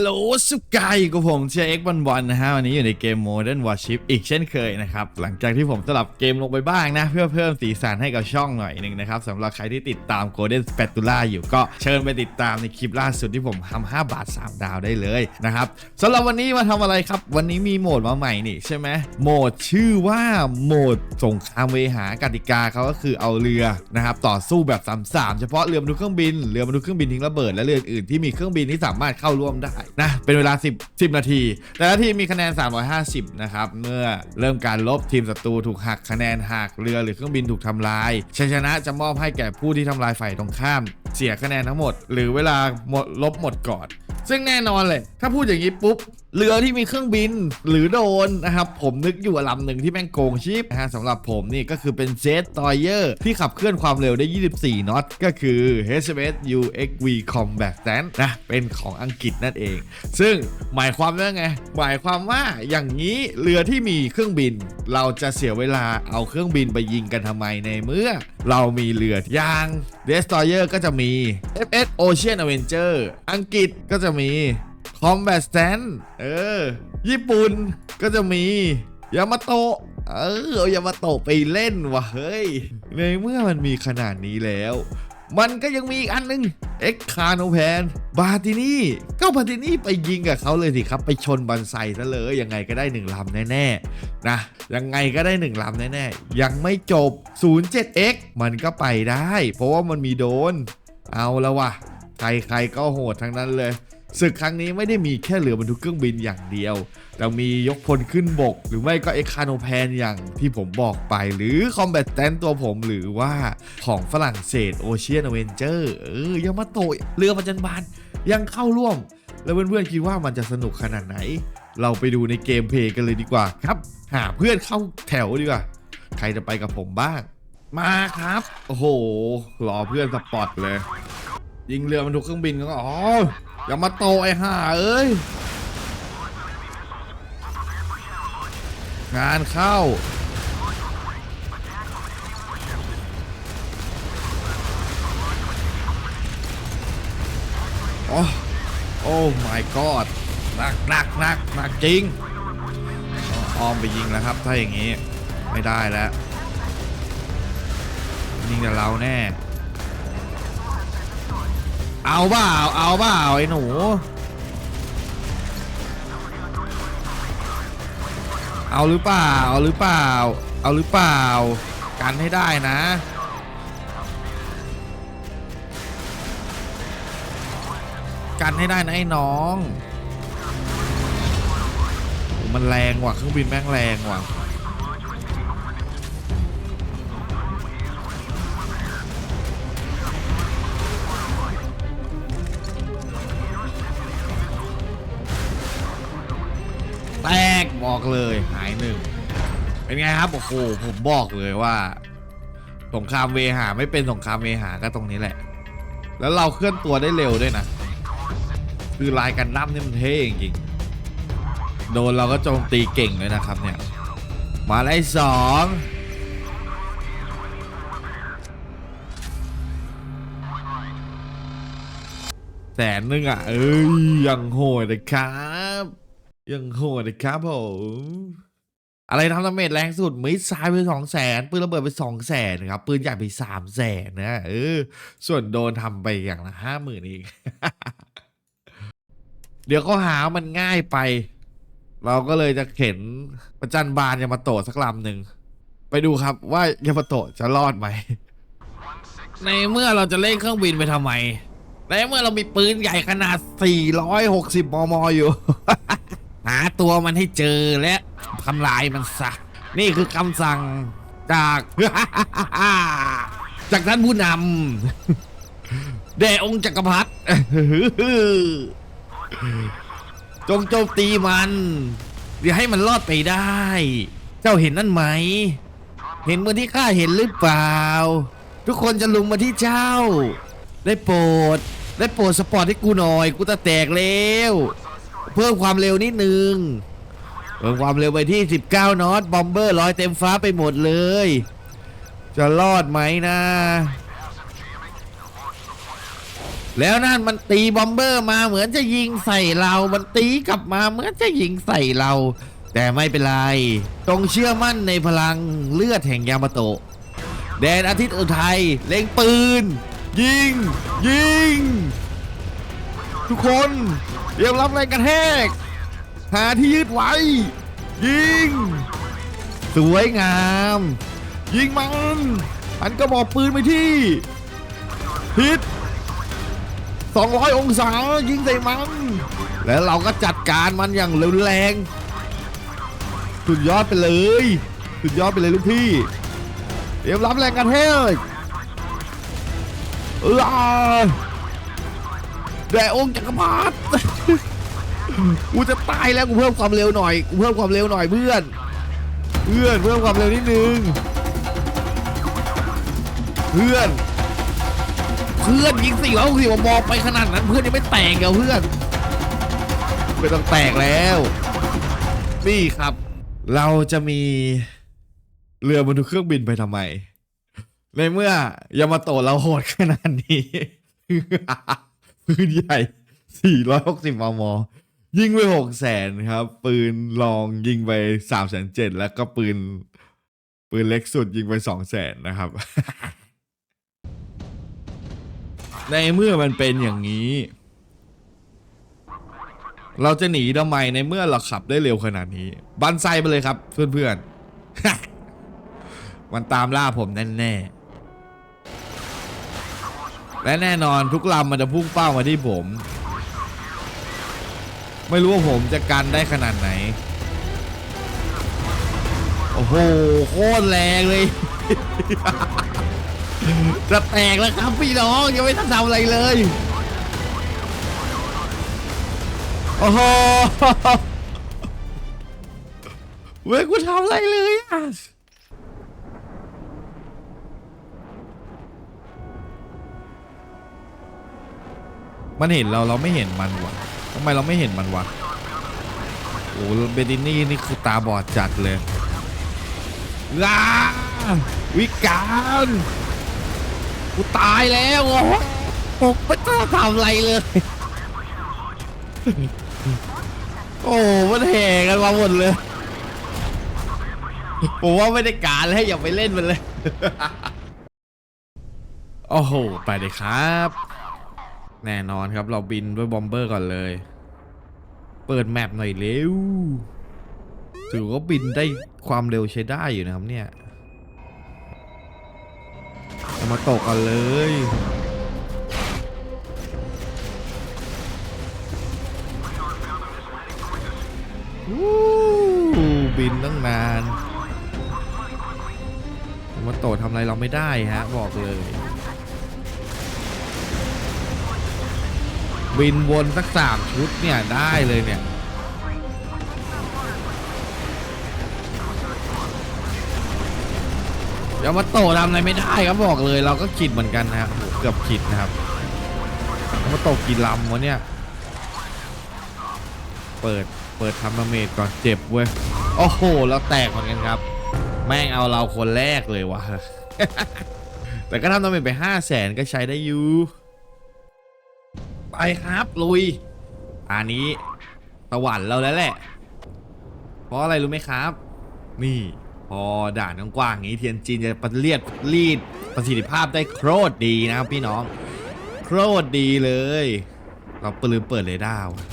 โหลสุกายกับผมเชียร์เอ็กวันวันนะฮะวันนี้อยู่ในเกม Modern Warship อีกเช่นเคยนะครับ หลังจากที่ผมสลับเกมลงไปบ้างนะ เพื่อเพิ่มสีสันให้กับช่องหน่อยหนึ่งนะครับสำหรับใครที่ติดตาม Golden Spatula อยู่ก็เชิญไปติดตามในคลิปล่าสุดที่ผมทำ5บาท 3 ดาวได้เลยนะครับสำหรับวันนี้มาทำอะไรครับ วันนี้มีโหมดมาใหม่นี่ใช่ไหมโหมดชื่อว่าโหมดสงครามเวหากติกาเขาก็คือเอาเรือนะครับต่อสู้แบบ3-3เฉพาะเรือบรรทุกเครื่องบินเรือบรรทุกเครื่องบินทิ้งระเบิดและเรืออื่นที่มีเครื่องบินที่สามารถเข้าร่วมได้นะ เป็นเวลา 10 10 นาที แต่ละทีมมีคะแนน 350 นะครับ เมื่อเริ่มการลบทีมศัตรูถูกหักคะแนนหักเรือหรือเครื่องบินถูกทำลายชัยชนะจะมอบให้แก่ผู้ที่ทำลายฝ่ายตรงข้าม เสียคะแนนทั้งหมด หรือเวลาหมดลบหมดก่อน ซึ่งแน่นอนเลย ถ้าพูดอย่างนี้ปุ๊บ เรือที่มีเครื่องบินหรือโดนนะครับ ผมนึกอยู่ลำหนึ่งที่แม่งโกงชิปนะฮะสำหรับผมนี่ก็คือเป็นเจ็ตตอยเออร์ที่ขับเคลื่อนความเร็วได้ 24น็อตก็คือ HMS UXV Combat Stand นะ เป็นของอังกฤษนั่นเอง ซึ่งหมายความว่าไง หมายความว่าอย่างนี้เรือที่มีเครื่องบิน เราจะเสียเวลาเอาเครื่องบินไปยิงกันทำไมในเมื่อ เรามีเรือยาง Destroyer ก็จะมี FS Ocean Avenger อังกฤษก็จะมี Combat Stand เออ ญี่ปุ่นก็จะมียามาโตะเออเอายามาโตะไปเล่นวะเฮ้ย ในเมื่อมันมีขนาดนี้แล้ว มันก็ยังมีอีกอันนึงเอ็กคาโนแพนบาตินี่ก็บาตินี่ไปยิงกับเขาเลยสิครับ ไปชนบันไซซะเลยยังไงก็ได้หนึ่งลำแน่ๆนะยังไงก็ได้หนึ่งลำแน่ๆ ยังไม่จบ 07x มันก็ไปได้ เพราะว่ามันมีโดน เอาแล้ววะใครๆก็โหดทั้งนั้นเลย ศึกครั้งนี้ไม่ได้มีแค่เรือบรรทุกเครื่องบินอย่างเดียว แต่มียกพลขึ้นบก หรือไม่ก็เอ็กคาโนแพนอย่างที่ผมบอกไป หรือคอมแบทแตนตัวผมหรือว่าของฝรั่งเศสโอเชียนอเวนเจอร์เออยามาโตเรือประจันบานยังเข้าร่วม แล้วเพื่อนๆคิดว่ามันจะสนุกขนาดไหน เราไปดูในเกมเพย์กันเลยดีกว่าครับ หาเพื่อนเข้าแถวดีกว่า ใครจะไปกับผมบ้าง มาครับ โอ้โหรอเพื่อนสปอตเลย ยิงเรือบรรทุกเครื่องบินก็อ๋อ อย่ามาโตไอ้ห่าเอ้ย งานเข้า โอ้โอ้ my god หนักหนักหนักหนักจริงออมไปยิงแล้วครับ ถ้าอย่างนี้ ไม่ได้แล้ว ยิงแต่เราแน่ เอาเปล่าเอาเปล่าไอ้หนู เอาหรือเปล่า เอาหรือเปล่า เอาหรือเปล่า กันให้ได้นะ กันให้ได้นะไอ้น้อง มันแรงว่ะเครื่องบินแม่งแรงว่ะ กบอกเลยหายหนึ่งเป็นไงครับโอ้โหผมบอกเลยว่า สงครามเวหาไม่เป็นสงครามเวหาก็ตรงนี้แหละ แล้วเราเคลื่อนตัวได้เร็วด้วยนะ คือลายกันดั้มนี่มันเท่จริงโดนเราก็โจมตีเก่งเลยนะครับเนี่ย มาไล่สองแสนนึงอะ เอ้ยยังโหดเลยครับ ยังโหดเลยครับผมอะไรทำดาเมจแรงสุดมิสไซล์ไปสองแสนปืนระเบิดไปสองแสนครับ ปืนใหญ่ไปสามแสนนะเออ ส่วนโดนทำไปอย่างละห้าหมื่นเองเดี๋ยวเขาหามันง่ายไป เราก็เลยจะเข็นประจันบานยามาโตะสักลำหนึ่ง ไปดูครับว่ายามาโตะจะรอดไหม ในเมื่อเราจะเล่นเครื่องบินไปทำไม ในเมื่อเรามีปืนใหญ่ขนาด 460 มม อยู่หา ตัวมันให้เจอและทำลายมันซะนี่คือคำสั่งจาก จากท่านผู้นำแด่องค์จักรพรรดิจงโจมตีมันอย่าให้มันรอดไปได้ เจ้าเห็นนั่นไหม เห็นเหมือนที่ข้าเห็นหรือเปล่า ทุกคนจะลุมมาที่เจ้า ได้โปรด ได้โปรดสปอร์ตให้กูหน่อย กูจะแตกแล้ว เพิ่มความเร็วนิดนึงเพิ่มความเร็วไปที่ 19นอตบอมเบอร์ลอยเต็มฟ้าไปหมดเลย จะรอดไหมนะ แล้วนั่นมันตีบอมเบอร์มาเหมือนจะยิงใส่เรา มันตีกลับมาเหมือนจะยิงใส่เรา แต่ไม่เป็นไรจงเชื่อมั่นในพลังเลือดแห่งยามาโตะแดนอาทิตย์อุทัยเล็งปืน ยิง ยิง ทุกคนเตรียมรับแรงกระแทก หาที่ยืดไว้ ยิง สวยงาม ยิงมันอันก็บอกปืนไปที่ฮิต200 องศายิงใส่มัน แล้วเราก็จัดการมันอย่างรุนแรงสุดยอดไปเลยสุดยอดไปเลยลูกพี่เตรียมรับแรงกันแทกเออ แด่องค์จักรพรรดิกูจะตายแล้วกูเพิ่มความเร็วหน่อยกูเพิ่มความเร็วหน่อยเพื่อน เพื่อนเพิ่มความเร็วนิดนึง เพื่อน เพื่อนยิงสี่ร้อยหกสิบมองไปขนาดนั้น เพื่อนยังไม่แตกเหรอเพื่อนไม่ต้องแตกแล้ว นี่ครับ เราจะมีเรือบรรทุกเครื่องบินไปทำไม ในเมื่อยามาโตะเราโหดขนาดนี้ ปืนใหญ่ 460 มม ยิงไป 6 แสนครับ ปืนลองยิงไป3แสนเจ็ดแล้วก็ปืน ปืนเล็กสุดยิงไป 2 แสนนะครับ ในเมื่อมันเป็นอย่างนี้ เราจะหนีทำไมในเมื่อเราขับได้เร็วขนาดนี้ บันไซไปเลยครับ เพื่อนๆ มันตามล่าผมแน่ๆ และแน่นอนทุกลำมันจะพุ่งเป้ามาที่ผม ไม่รู้ว่าผมจะกันได้ขนาดไหน โอ้โห โคตรแรงเลย จะแตกแล้วครับพี่น้อง ยังไม่ทันทำอะไรเลย โอ้โหเว้ยกูทำอะไรเลยอะ มันเห็นเราเราไม่เห็นมันวะทำไมเราไม่เห็นมันวะโอ้เบดินี่นี่คือตาบอดจัดเลยว้าวิการกูตายแล้วโอ้ผมไม่ต้องทำอะไรเลย โอ้มันแห่กันมาหมดเลยผมว่าไม่ได้การแล้วอย่าไปเล่นมันเลย โอ้โห ไปเลยครับ แน่นอนครับเราบินด้วยบอมเบอร์ก่อนเลย เปิดแมปหน่อยเร็วถือว่าบินได้ความเร็วใช้ได้อยู่นะครับเนี่ยเอามาตกกันเลยวู้บินตั้งนานามาโตะทำอะไรเราไม่ได้ฮะ บอกเลย บินวนสักสามชุดเนี่ย ได้เลยเนี่ยยามาโตทำอะไรไม่ได้ครับบอกเลย เราก็ขิดเหมือนกันนะครับเกือบขิดนะครับยามาโตกี่ลำวะเนี่ย เปิดเปิดทำดาเมจก่อนเจ็บเว้ยโอ้โหเราแตกเหมือนกันครับ แม่งเอาเราคนแรกเลยวะแต่ก็ทำดาเมจไปห้าแสนก็ใช้ได้อยู่ ไปครับลุย อันนี้สวรรค์เราแล้วแหละ เพราะอะไรรู้ไหมครับ นี่ พอด่านกว้างๆอย่างนี้เทียนจีนจะปเลียดรีดประสิทธิภาพได้โคตรดีนะครับพี่น้อง โคตรดีเลย เราปลืมเปิดเรดาร์ว่ะ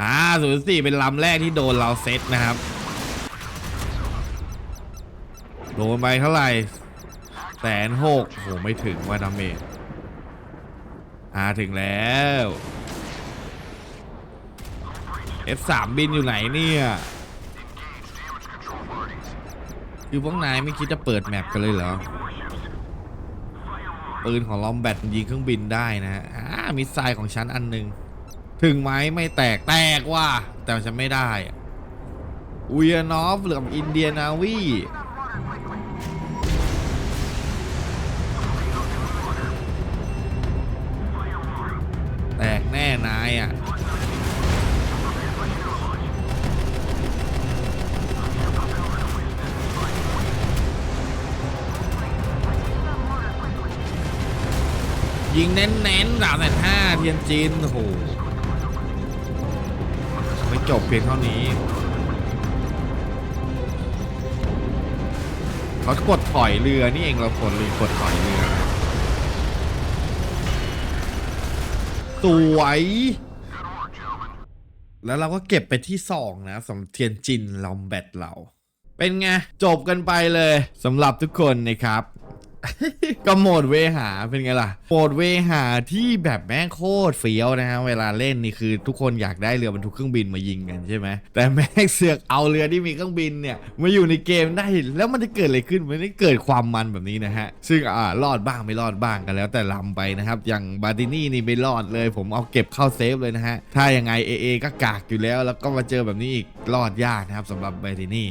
อ่าศูนย์สี่เป็นลำแรกที่โดนเราเซตนะครับ โดนไปเท่าไหร่แสนหกโหไม่ถึงว่าดาเมจ อ่าถึงแล้ว F3 บินอยู่ไหนเนี่ย คือพวกนายไม่คิดจะเปิดแมปกันเลยเหรอ ปืนของลอมแบตยิงเครื่องบินได้นะฮะอ่ามิสไซล์ของฉันอันหนึ่งถึงไหมไม่แตกแตกว่ะแต่ฉันไม่ได้อุยนอฟหรืออินเดียนาวี ยิงเน้นๆสามแสนห้าเทียนจินโอ้โหไม่จบเพียงเท่านี้เขากดถอยเรือนี่เองเรากดลืมกดถอยเรือ สวย แล้วเราก็เก็บไปที่สองนะสำหรับเทียนจินลอมแบตเรา เป็นไง จบกันไปเลยสำหรับทุกคนนะครับ ก็โหมดเวหาเป็นไงล่ะ โหมดเวหาที่แบบแม่งโคตรเฟี้ยวนะฮะ เวลาเล่นนี่คือทุกคนอยากได้เรือบรรทุกเครื่องบินมายิงกันใช่ไหม แต่แม่งเสือกเอาเรือที่มีเครื่องบินเนี่ยมาอยู่ในเกมได้ แล้วมันจะเกิดอะไรขึ้น มันจะเกิดความมันแบบนี้นะฮะ ซึ่งอ่ารอดบ้างไม่รอดบ้างกันแล้วแต่ลำไปนะครับ อย่างบาตินี่นี่ไม่รอดเลย ผมเอาเก็บเข้าเซฟเลยนะฮะ ถ้ายังไง AA ก็กากอยู่แล้ว แล้วก็มาเจอแบบนี้อีกรอดยากนะครับสำหรับบาตินี่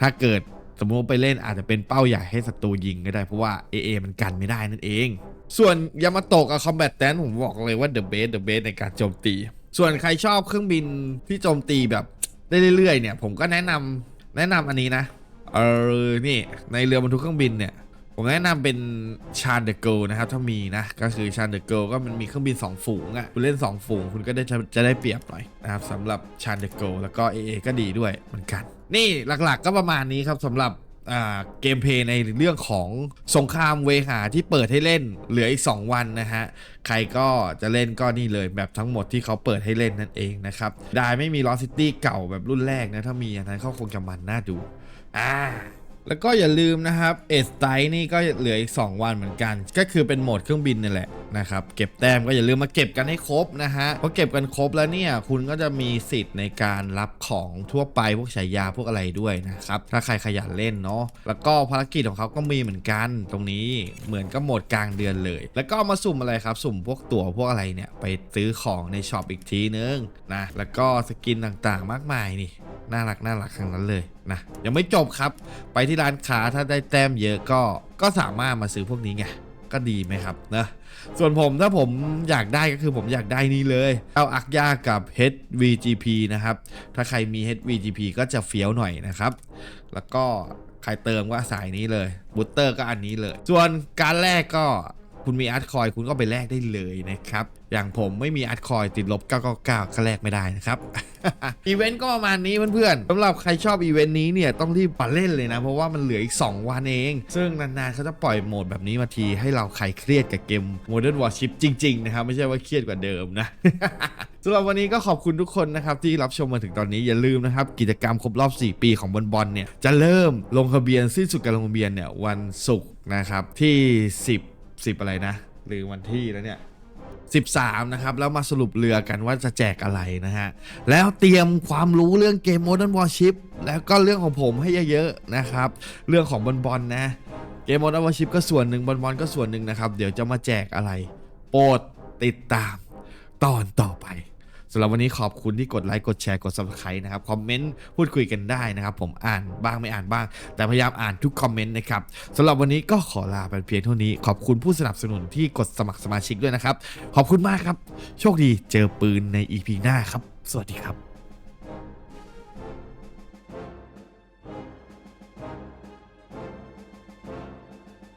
ถ้าเกิด มมติไปเล่นอาจจะเป็นเป้าใหญ่ให้ศัตรูยิงก็ได้เพราะว่า AA มันกันไม่ได้นั่นเอง ส่วนยามาโตะกับคอมแบทแ n นผมบอกเลยว่า the best the best ในการโจมตี ส่วนใครชอบเครื่องบินที่โจมตีแบบได้เรื่อยๆเนี่ย ผมก็แนะนำแนะนำอันนี้นะเออนี่ในเรือบรรทุกเครื่องบินเนี่ยผมแนะนำเป็นชา n เดอ g ก r l นะครับ ถ้ามีนะ ก็คือชา n เดอ g ก r l ก็มันมีเครื่องบิน 2 ฝูงอะ่ะคุณเล่น 2 ฝูง คุณก็ได้จะจะได้เปรียบหน่อยนะครับสำหรับชา n เดอ g ก r l แล้วก็ AA ก็ดีด้วยเหมือนกัน นี่หลักๆก็ประมาณนี้ครับสำหรับเกมเพย์ในเรื่องของสงครามเวหาที่เปิดให้เล่นเหลืออีก 2 วันนะฮะ ใครก็จะเล่นก็นี่เลยแบบทั้งหมดที่เขาเปิดให้เล่นนั่นเองนะครับ ได้ไม่มีลอสซิตี้เก่าแบบรุ่นแรกนะ ถ้ามีอันนั้นเขาคงจะมันน่าดู อ่า แล้วก็อย่าลืมนะครับเอสไตนี่ก็เหลืออีก 2 วันเหมือนกัน ก็คือเป็นโหมดเครื่องบินนี่แหละนะครับเก็บแต้มก็อย่าลืมมาเก็บกันให้ครบนะฮะพอเก็บกันครบแล้วเนี่ยคุณก็จะมีสิทธิ์ในการรับของทั่วไปพวกฉายาพวกอะไรด้วยนะครับถ้าใครขยันเล่นเนาะแล้วก็ภารกิจของเขาก็มีเหมือนกันตรงนี้เหมือนกับโหมดกลางเดือนเลย แล้วก็มาสุ่มอะไรครับสุ่มพวกตั๋วพวกอะไรเนี่ยไปซื้อของในช็อปอีกทีนึงนะแล้วก็สกินต่างๆ มากมายนี่ น่ารักน่ารักทั้งนั้นเลยนะยังไม่จบครับ ไปที่ร้านค้าถ้าได้แต้มเยอะก็ก็สามารถมาซื้อพวกนี้ไงก็ดีไหมครับนะส่วนผมถ้าผมอยากได้ก็คือผมอยากได้นี่เลยเอาอักยากับ HVGP นะครับ ถ้าใครมี HVGP ก็จะเฟี้ยวหน่อยนะครับ แล้วก็ใครเติมก็สายนี้เลยบูตเตอร์ก็อันนี้เลย ส่วนการแรกก็ คุณมีอาร์ตคอยคุณก็ไปแลกได้เลยนะครับ อย่างผมไม่มีอาร์ตคอยติดลบ 999 ก็แลกไม่ได้นะครับ อีเวนต์ก็ประมาณนี้เพื่อนๆสำหรับใครชอบอีเวนต์นี้เนี่ยต้องรีบมาเล่นเลยนะ เพราะว่ามันเหลืออีก 2 วันเอง ซึ่งนานๆเขาจะปล่อยโหมดแบบนี้มาทีให้เราใครเครียดกับเกม Modern Warship จริงๆนะครับไม่ใช่ว่าเครียดกว่าเดิมนะสำหรับวันนี้ก็ขอบคุณทุกคนนะครับที่รับชมมาถึงตอนนี้อย่าลืมนะครับกิจกรรมครบรอบ 4 ปีของบอลบอลเนี่ยจะเริ่มลงทะเบียนสิ้นสุดการลงทะเบียนเนี่ยวันศุกร์นะครับที่ 10 สิบอะไรนะหรือวันที่แล้วเนี่ย13 นะครับ แล้วมาสรุปเรือกันว่าจะแจกอะไรนะฮะ แล้วเตรียมความรู้เรื่องเกม Modern Warship แล้วก็เรื่องของผมให้เยอะๆนะครับ เรื่องของบอลบอลนะ เกม Modern Warship ก็ส่วนหนึ่งบอลบอลก็ส่วนหนึ่งนะครับ เดี๋ยวจะมาแจกอะไร โปรดติดตามตอนต่อไป สำหรับวันนี้ขอบคุณที่กดไลค์กดแชร์กด subscribe นะครับคอมเมนต์พูดคุยกันได้นะครับผมอ่านบ้างไม่อ่านบ้าง แต่พยายามอ่านทุกคอมเมนต์นะครับสำหรับวันนี้ก็ขอลาไปเพียงเท่านี้ ขอบคุณผู้สนับสนุนที่กดสมัครสมาชิกด้วยนะครับ ขอบคุณมากครับ โชคดีเจอปืนใน EP หน้าครับ สวัสดีครับ